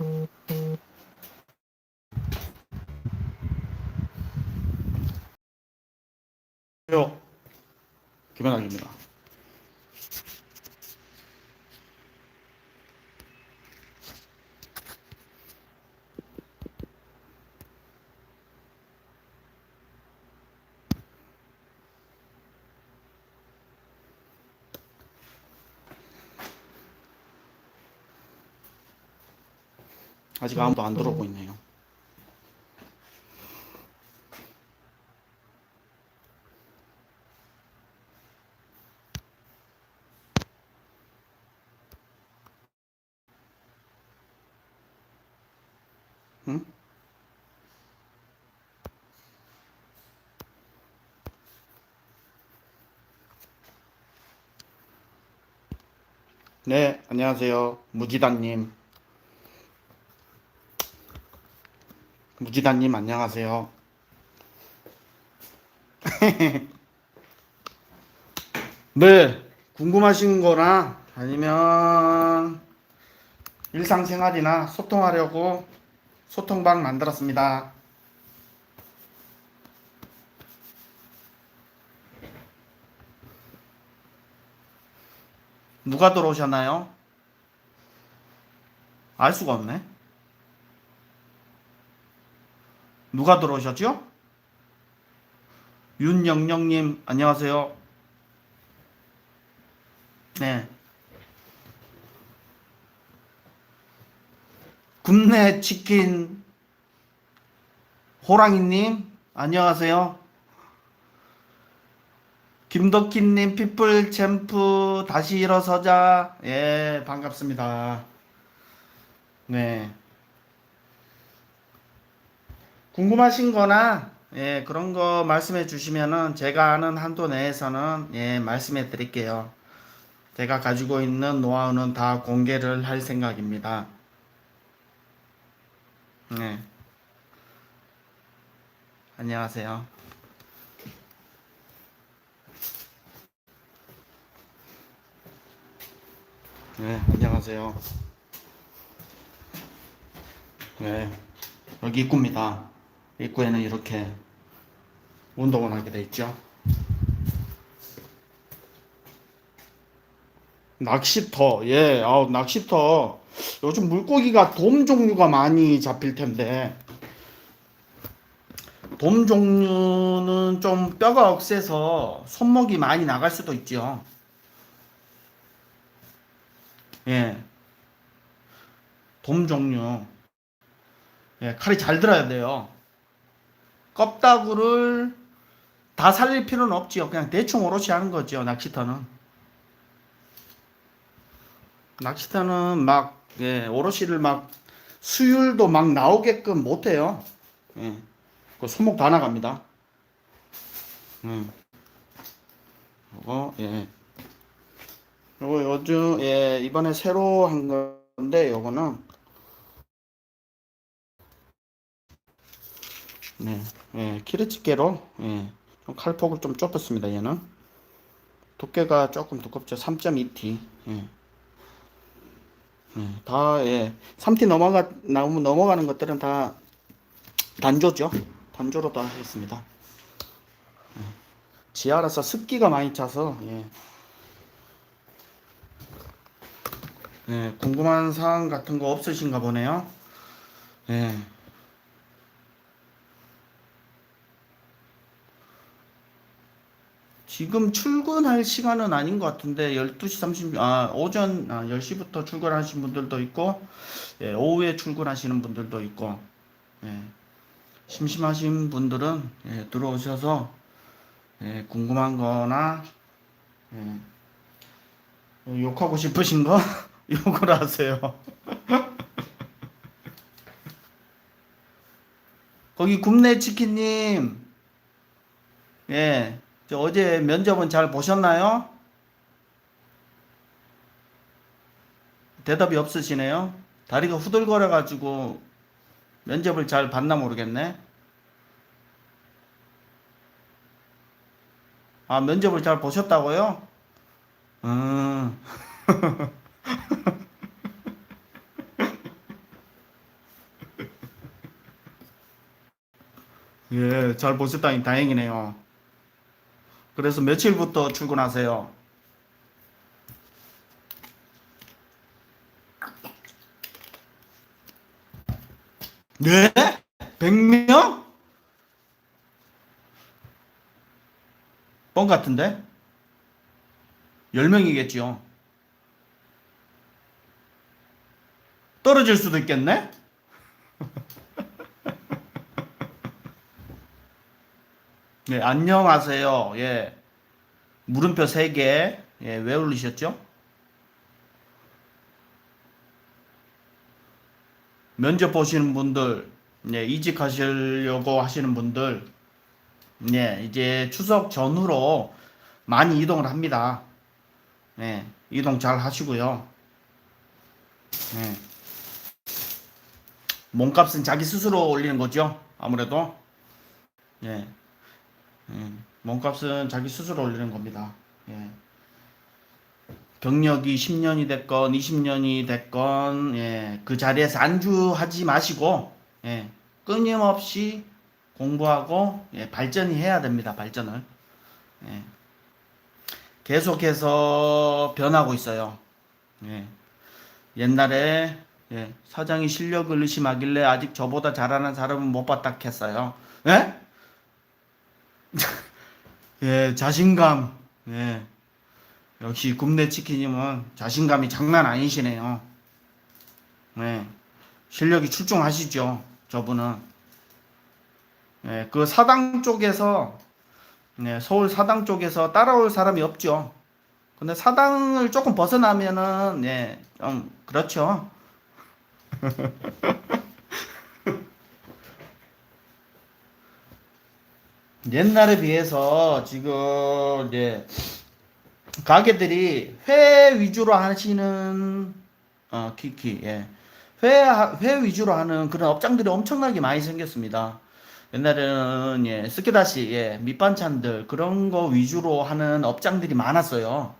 안녕하세요. 김현학입니다. 아직 아무도 안 들어오고 있네요. 응? 네, 안녕하세요. 무지단님. 무지단님, 안녕하세요. 네, 궁금하신 거나 아니면 일상생활이나 소통하려고 소통방 만들었습니다. 누가 들어오셨나요? 알 수가 없네. 누가 들어오셨죠? 윤영영님, 안녕하세요. 네. 굽네 치킨 호랑이님 안녕하세요. 김덕희님 피플 챔프 다시 일어서자 예 반갑습니다. 네 궁금하신 거나 예 그런 거 말씀해 주시면은 제가 아는 한도 내에서는 예 말씀해 드릴게요. 제가 가지고 있는 노하우는 다 공개를 할 생각입니다. 네. 안녕하세요. 네, 안녕하세요. 네, 여기 입구입니다. 입구에는 이렇게 운동을 하게 돼 있죠. 낚시터, 예, 아우, 낚시터. 요즘 물고기가 돔 종류가 많이 잡힐 텐데, 돔 종류는 좀 뼈가 억세서 손목이 많이 나갈 수도 있죠. 예. 돔 종류. 예, 칼이 잘 들어야 돼요. 껍다구를 다 살릴 필요는 없지요. 그냥 대충 오롯이 하는 거죠, 낚시터는. 낚시터는 막, 예, 오롯이를 막, 수율도 막 나오게끔 못해요. 예. 그 손목 다 나갑니다. 음. 요거, 예. 요거 요즘, 예, 이번에 새로 한 건데, 요거는, 네, 예, 키르치게로, 예, 좀 칼폭을 좀 좁혔습니다, 얘는. 두께가 조금 두껍죠. 3.2T. 예. 예, 다, 예, 3T 넘어가, 넘어가는 것들은 다 단조죠. 단조로 다 했습니다. 예. 지하라서 습기가 많이 차서, 예. 예, 궁금한 사항 같은 거 없으신가 보네요. 예. 지금 출근할 시간은 아닌 것 같은데 12시 30, 아, 오전 아, 10시부터 출근하신 분들도 있고 예, 오후에 출근하시는 분들도 있고 예, 심심하신 분들은 예, 들어오셔서 예, 궁금한 거나 예, 욕하고 싶으신 거 욕을 하세요. 거기 굽네 치킨님 예. 어제 면접은 잘 보셨나요? 대답이 없으시네요. 다리가 후들거려가지고 면접을 잘 봤나 모르겠네. 아, 면접을 잘 보셨다고요? 음. 예, 잘 보셨다니 다행이네요. 그래서 며칠부터 출근하세요? 네? 100명? 뻥 같은데? 10명이겠지요. 떨어질 수도 있겠네? 네, 안녕하세요. 예. 물음표 3개. 예, 왜 올리셨죠? 면접 보시는 분들, 예, 이직하시려고 하시는 분들, 예, 이제 추석 전후로 많이 이동을 합니다. 예, 이동 잘 하시고요. 예. 몸값은 자기 스스로 올리는 거죠. 아무래도. 예. 예. 몸값은 자기 스스로 올리는 겁니다. 예. 경력이 10년이 됐건 20년이 됐건 예. 그 자리에서 안주하지 마시고 예. 끊임없이 공부하고 예. 발전이 해야 됩니다. 발전을. 예. 계속해서 변하고 있어요. 예. 옛날에 예, 사장이 실력을 의심하길래 아직 저보다 잘하는 사람은 못 봤다 했어요. 예? 예, 자신감. 예. 역시 굽네 치킨님은 자신감이 장난 아니시네요. 예. 실력이 출중하시죠. 저분은. 예, 그 사당 쪽에서 네, 서울 사당 쪽에서 따라올 사람이 없죠. 근데 사당을 조금 벗어나면은 예, 좀 그렇죠. 옛날에 비해서 지금 이제 가게들이 회 위주로 하시는 어 키키 예. 회, 회 위주로 하는 그런 업장들이 엄청나게 많이 생겼습니다. 옛날에는 예, 스키다시 예, 밑반찬들 그런 거 위주로 하는 업장들이 많았어요.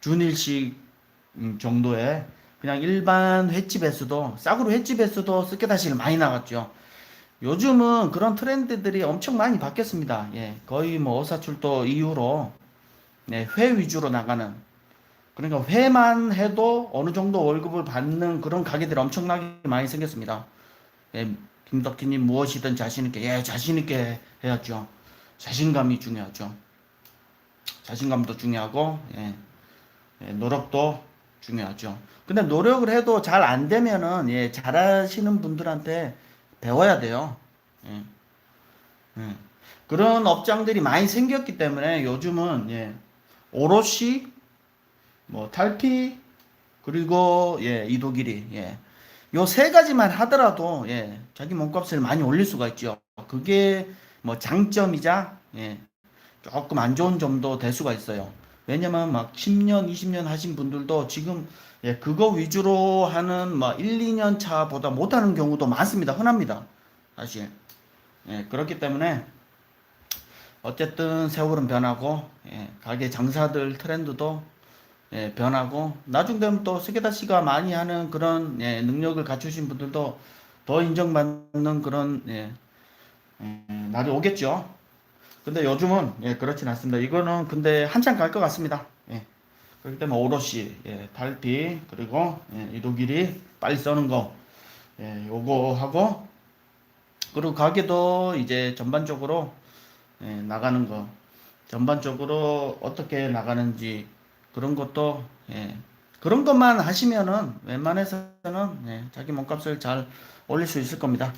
준일식 음, 정도의 그냥 일반 횟집에서도 싸구려 횟집에서도 스키다시를 많이 나갔죠. 요즘은 그런 트렌드들이 엄청 많이 바뀌었습니다. 예, 거의 뭐 어사출도 이후로 네, 회 위주로 나가는 그러니까 회만 해도 어느 정도 월급을 받는 그런 가게들이 엄청나게 많이 생겼습니다. 예, 김덕희님 무엇이든 자신 있게 예 자신 있게 해야죠. 자신감이 중요하죠. 자신감도 중요하고 예, 예, 노력도 중요하죠. 근데 노력을 해도 잘 안 되면은 예, 잘하시는 분들한테 배워야 돼요. 예. 예. 그런 업장들이 많이 생겼기 때문에 요즘은 예, 오롯이 뭐 탈피 그리고 예, 이도길이 예. 요 세 가지만 하더라도 예, 자기 몸값을 많이 올릴 수가 있죠. 그게 뭐 장점이자 예, 조금 안 좋은 점도 될 수가 있어요. 왜냐면 막 10년, 20년 하신 분들도 지금 예, 그거 위주로 하는 막 1, 2년 차보다 못하는 경우도 많습니다. 흔합니다. 사실. 예, 그렇기 때문에 어쨌든 세월은 변하고 예, 가게 장사들 트렌드도 예, 변하고 나중 되면 또 세계다 씨가 많이 하는 그런 예, 능력을 갖추신 분들도 더 인정받는 그런 예, 예, 날이 오겠죠. 근데 요즘은 예, 그렇진 않습니다. 이거는 근데 한참 갈 것 같습니다. 예. 그렇기 때문에 오롯이 예, 달피 그리고 예, 이도길이 빨리 써는 거 예, 요거 하고 그리고 가게도 이제 전반적으로 예, 나가는 거 전반적으로 어떻게 나가는지 그런 것도 예, 그런 것만 하시면은 웬만해서는 예, 자기 몸값을 잘 올릴 수 있을 겁니다.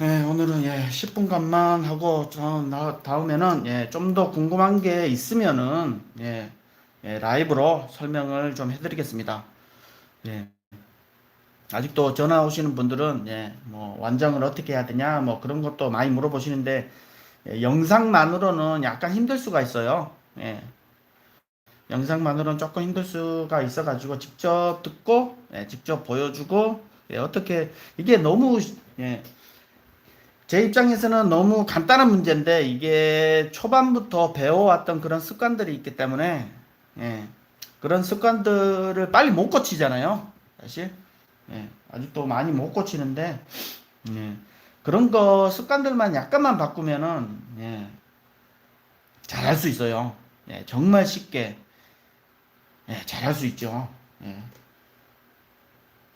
예, 오늘은 예, 10분간만 하고 저, 나, 다음에는 예, 좀 더 궁금한 게 있으면은 예, 예, 라이브로 설명을 좀 해드리겠습니다. 예. 아직도 전화 오시는 분들은 예, 뭐 완장을 어떻게 해야 되냐 뭐 그런 것도 많이 물어보시는데 예, 영상만으로는 약간 힘들 수가 있어요. 예. 영상만으로는 조금 힘들 수가 있어가지고 직접 듣고 예, 직접 보여주고 예, 어떻게 이게 너무 예, 제 입장에서는 너무 간단한 문제인데 이게 초반부터 배워왔던 그런 습관들이 있기 때문에 예, 그런 습관들을 빨리 못 고치잖아요. 사실 예, 아직도 많이 못 고치는데 예, 그런 거 습관들만 약간만 바꾸면은 예, 잘할 수 있어요. 예, 정말 쉽게 예, 잘할 수 있죠. 예.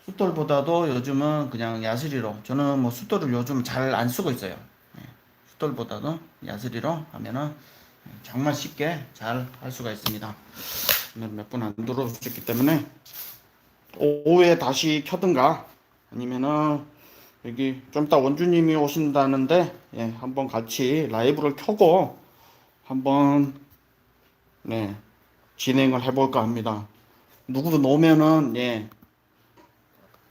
숫돌보다도 요즘은 그냥 야스리로 저는 뭐 숫돌을 요즘 잘 안 쓰고 있어요. 예, 숫돌보다도 야스리로 하면은 정말 쉽게 잘 할 수가 있습니다. 몇분 안 들어오셨기 때문에 오후에 다시 켜든가 아니면은 여기 좀 이따 원주님이 오신다는데 예, 한번 같이 라이브를 켜고 한번 네 진행을 해볼까 합니다. 누구 놓으면은 예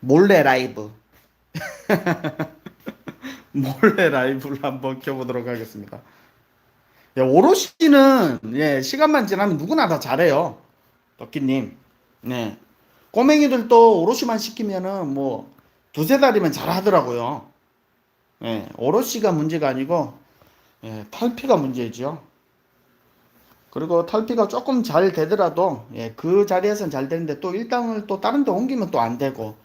몰래 라이브 몰래 라이브를 한번 켜보도록 하겠습니다. 예, 오롯이는 예 시간만 지나면 누구나 다 잘해요. 덕기님. 네. 꼬맹이들도 오롯이만 시키면은 뭐 두세 달이면 잘 하더라고요. 예, 오롯이가 문제가 아니고 예, 탈피가 문제죠. 그리고 탈피가 조금 잘 되더라도 예, 그 자리에서는 잘 되는데 또 일당을 또 다른 데 옮기면 또 안 되고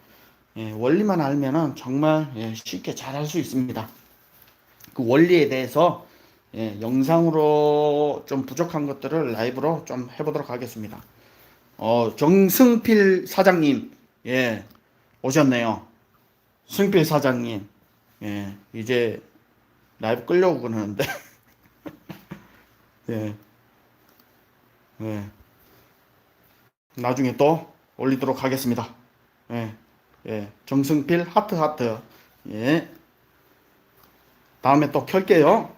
예, 원리만 알면은 정말 예, 쉽게 잘 할 수 있습니다. 그 원리에 대해서 예, 영상으로 좀 부족한 것들을 라이브로 좀 해보도록 하겠습니다. 어, 정승필 사장님, 예, 오셨네요. 승필 사장님, 예, 이제 라이브 끌려고 그러는데, 예, 예, 나중에 또 올리도록 하겠습니다. 예, 예, 정승필 하트 하트, 예, 다음에 또 켤게요.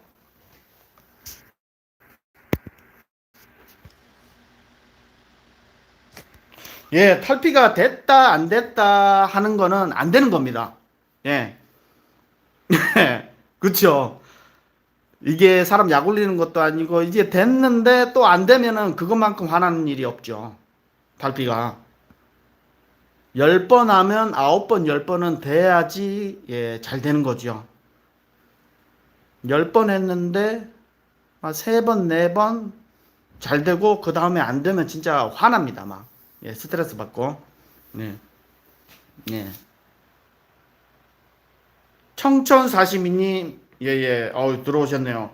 예, 탈피가 됐다, 안 됐다 하는 거는 안 되는 겁니다. 예. 그쵸. 이게 사람 약 올리는 것도 아니고, 이제 됐는데 또 안 되면은 그것만큼 화나는 일이 없죠. 탈피가. 10번 하면 9번, 10번은 돼야지, 예, 잘 되는 거죠. 10번 했는데, 3번, 4번 잘 되고, 그 다음에 안 되면 진짜 화납니다, 막. 예, 스트레스 받고. 네. 네. 예, 예, 어 들어오셨네요.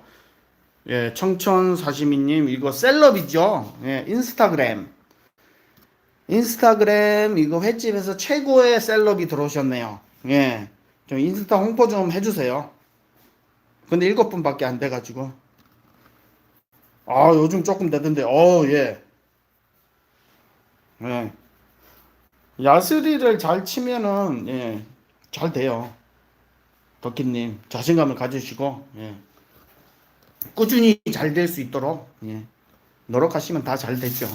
예, 청천 사시미님, 이거 셀럽이죠? 예, 인스타그램. 인스타그램, 이거 횟집에서 최고의 셀럽이 들어오셨네요. 예, 좀 인스타 홍보 좀 해주세요. 근데 일곱 분밖에 안 돼가지고. 아, 요즘 조금 되던데, 어, 예. 예. 야스리를 잘 치면은 예, 잘 돼요. 덕기님 자신감을 가지시고 예. 꾸준히 잘 될 수 있도록 예. 노력하시면 다 잘 되죠.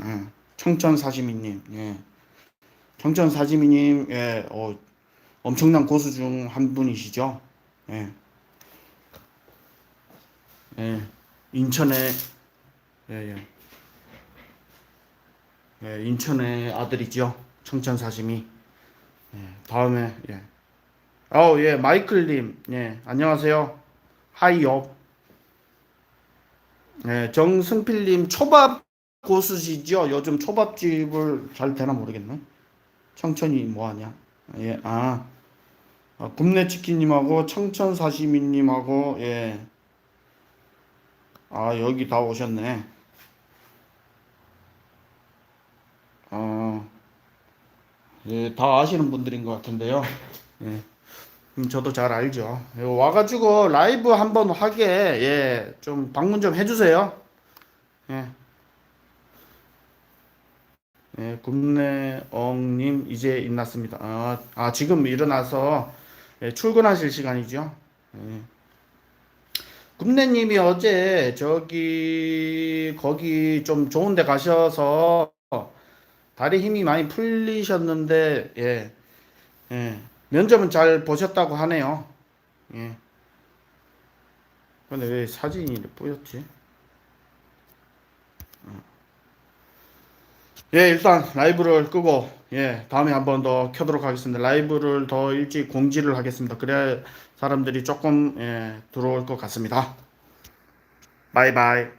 예. 청천 사시미님, 예. 청천 사시미님, 예, 어, 엄청난 고수 중 한 분이시죠. 예. 예. 인천에 예, 예. 예, 인천의 아들이죠. 청천 사심이. 예, 다음에 예. 아우 예, 마이클님. 예, 안녕하세요. 하이요. 예, 정승필님 초밥 고수시죠. 요즘 초밥집을 잘 되나 모르겠네. 청천이 뭐하냐? 예, 아, 아 굽네 치킨님하고 청천 사시미님하고 예. 아 여기 다 오셨네. 어, 예, 다 아시는 분들인 것 같은데요. 예. 음, 저도 잘 알죠. 예, 와가지고 라이브 한번 하게, 예, 좀 방문 좀 해주세요. 예. 예, 굽네엉님 이제 일어났습니다. 아, 아 지금 일어나서 예, 출근하실 시간이죠. 예. 굽네님이 어제 저기 거기 좀 좋은데 가셔서 다리 힘이 많이 풀리셨는데 예, 예. 면접은 잘 보셨다고 하네요. 예. 근데 왜 사진이 뿌였지? 예, 일단 라이브를 끄고 예, 다음에 한 번 더 켜도록 하겠습니다. 라이브를 더 일찍 공지를 하겠습니다. 그래야 사람들이 조금 예, 들어올 것 같습니다. 바이바이.